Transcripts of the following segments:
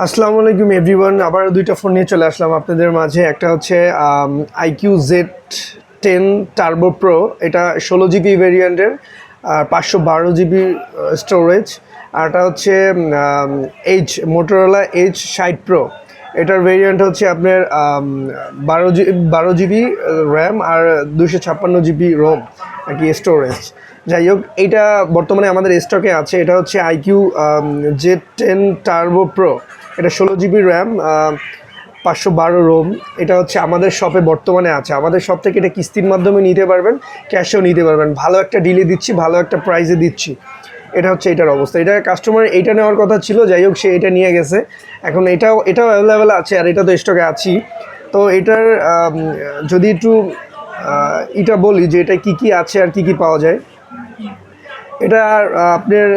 আসসালামু আলাইকুম এভরিওয়ান আবার দুইটা ফোন নিয়ে চলে আসলাম আপনাদের মাঝে। একটা হচ্ছে iQOO Z ten Turbo Pro এটা ষোলো জিবি ভেরিয়েন্টের আর পাঁচশো বারো জিবি স্টোরেজ আর এটা হচ্ছে এইচ মোটোরোলা এইচ ষাট প্রো এটার ভেরিয়েন্ট হচ্ছে আপনার বারো জি, বারো জিবি র্যাম আর দুশো ছাপ্পান্ন জিবি রোম আর কি স্টোরেজ যাই হোক এটা বর্তমানে আমাদের স্টকে আছে। এটা হচ্ছে iQOO Z ten Turbo Pro এটা ষোলো জিবি র্যাম পাঁচশো বারো রোম। এটা হচ্ছে আমাদের শপে বর্তমানে আছে। আমাদের শপ থেকে এটা কিস্তির মাধ্যমে নিতে পারবেন ক্যাশেও নিতে পারবেন। ভালো একটা ডিলে দিচ্ছি, ভালো একটা প্রাইসে দিচ্ছি। এটা হচ্ছে এটার অবস্থা। এটা কাস্টমার এটা নেওয়ার কথা ছিল, যাই হোক সে এটা নিয়ে গেছে। এখন এটাও এটাও অ্যাভেলেবেল আছে আর এটা তো স্টকে আছি তো এটার যদি একটু এটা বলি যে এটা কি কি আছে আর কি কি পাওয়া যায়। এটা আপনার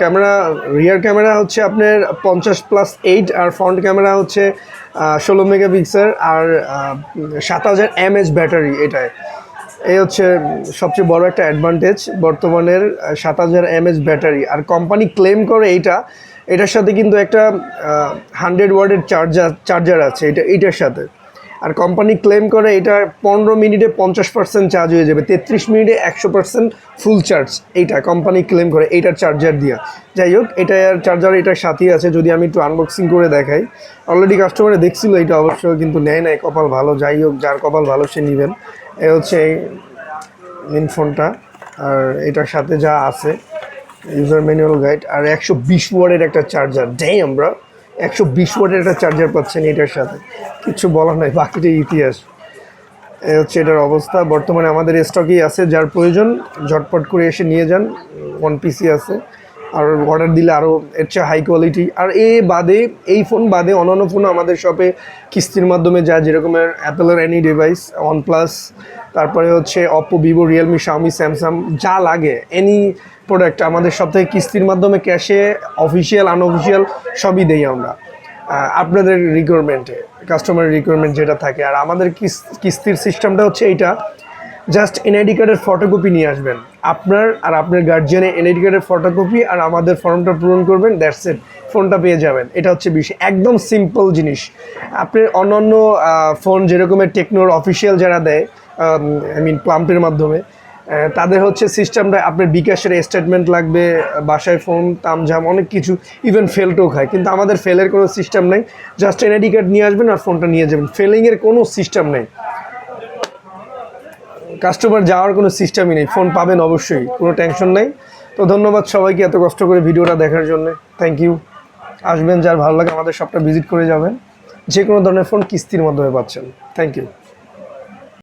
ক্যামেরা রিয়ার ক্যামেরা হচ্ছে আপনার পঞ্চাশ প্লাস এইট আর ফ্রন্ট ক্যামেরা হচ্ছে ষোলো মেগাপিক্সেল আর সাত হাজার এমএচ ব্যাটারি এটায়। এই হচ্ছে সবচেয়ে বড় একটা অ্যাডভান্টেজ বর্তমানের সাত হাজার এমএচ ব্যাটারি। আর কোম্পানি ক্লেম করে এইটা। এটার সাথে কিন্তু একটা হান্ড্রেড ওয়ার্ডের চার্জার চার্জার আছে। এটা এইটার সাথে। আর কোম্পানি ক্লেম করে এটা পনেরো মিনিটে পঞ্চাশ পার্সেন্ট চার্জ হয়ে যাবে, তেত্রিশ মিনিটে একশো পার্সেন্ট ফুল চার্জ এইটা কোম্পানি ক্লেম করে, এইটার চার্জার দিয়া। যাই হোক, এটা চার্জার এটার সাথেই আছে, যদি আমি একটু আনবক্সিং করে দেখাই। অলরেডি কাস্টমারে দেখছিল এটা, অবশ্য কিন্তু নেয় নাই, কপাল ভালো, যাই হোক, যার কপাল ভালো সে নেবেন। এ হচ্ছে মেন ফোনটা আর এটার সাথে যা আছে ইউজার ম্যানুয়াল গাইড আর একশো বিশ ওয়ার্ডের একটা চার্জার দেই আমরা একশো বিশ ওয়ার্ডের একটা চার্জার পাচ্ছেন এটার সাথে। কিছু বলার নাই, বাকিটা ইতিহাস। এ হচ্ছে এটার অবস্থা। বর্তমানে আমাদের স্টকেই আছে, যার প্রয়োজন, ঝটপট করে এসে নিয়ে যান। ওয়ান পিসি আছে। আর অর্ডার দিলে আরও এর চেয়ে হাই কোয়ালিটি আর এ বাদে, এই ফোন বাদে অন্যান্য ফোন আমাদের শপে কিস্তির মাধ্যমে যা যেরকমের অ্যাপেলের এনি ডিভাইস ওয়ানপ্লাস তারপরে হচ্ছে Oppo Vivo Realme Xiaomi Samsung যা লাগে এনি প্রোডাক্ট আমাদের সব থেকে কিস্তির মাধ্যমে ক্যাশে অফিসিয়াল আনঅফিসিয়াল সবই দেই আমরা। আপনাদের রিকোয়ারমেন্টে কাস্টমার রিকোয়ারমেন্ট যেটা থাকে। আর আমাদের কিস- কিস্তির সিস্টেমটা হচ্ছে এইটা। জাস্ট এনআইডি কার্ডের ফটোকপি নিয়ে আসবেন। আপনার আর আপনার গার্জিয়ানের এনআইডি কার্ডের ফটোকপি আর আমাদের ফর্মটা পূরণ করবেন দ্যাটস ইট ফোনটা পেয়ে যাবেন। এটা হচ্ছে বিষয়। একদম সিম্পল জিনিস। আপনার অন্যান্য ফোন যেরকমের টেকনোর অফিসিয়াল যারা দেয় আই মিন প্লাম্পের মাধ্যমে তাদের হচ্ছে সিস্টেমটা, আপনার বিকাশের স্টেটমেন্ট লাগবে, বাসায় ফোন তামঝাম অনেক কিছু ইভেন ফেলটেও খায়। কিন্তু আমাদের ফেলের কোনো সিস্টেম নেই। জাস্ট এনআইডি কার্ড নিয়ে আসবেন আর ফোনটা নিয়ে যাবেন। ফেলিংয়ের কোনো সিস্টেম নেই। কাস্টমার যাওয়ার কোনো সিস্টেমই নেই। ফোন পাবেন অবশ্যই, কোনো টেনশন নেই। তো ধন্যবাদ সবাইকে এত কষ্ট করে ভিডিওটা দেখার জন্য। থ্যাংক ইউ আসবেন, যার ভালো লাগে আমাদের সবটা ভিজিট করে যাবেন। যে কোনো ধরনের ফোন কিস্তির মাধ্যমে পাচ্ছেন। Thank you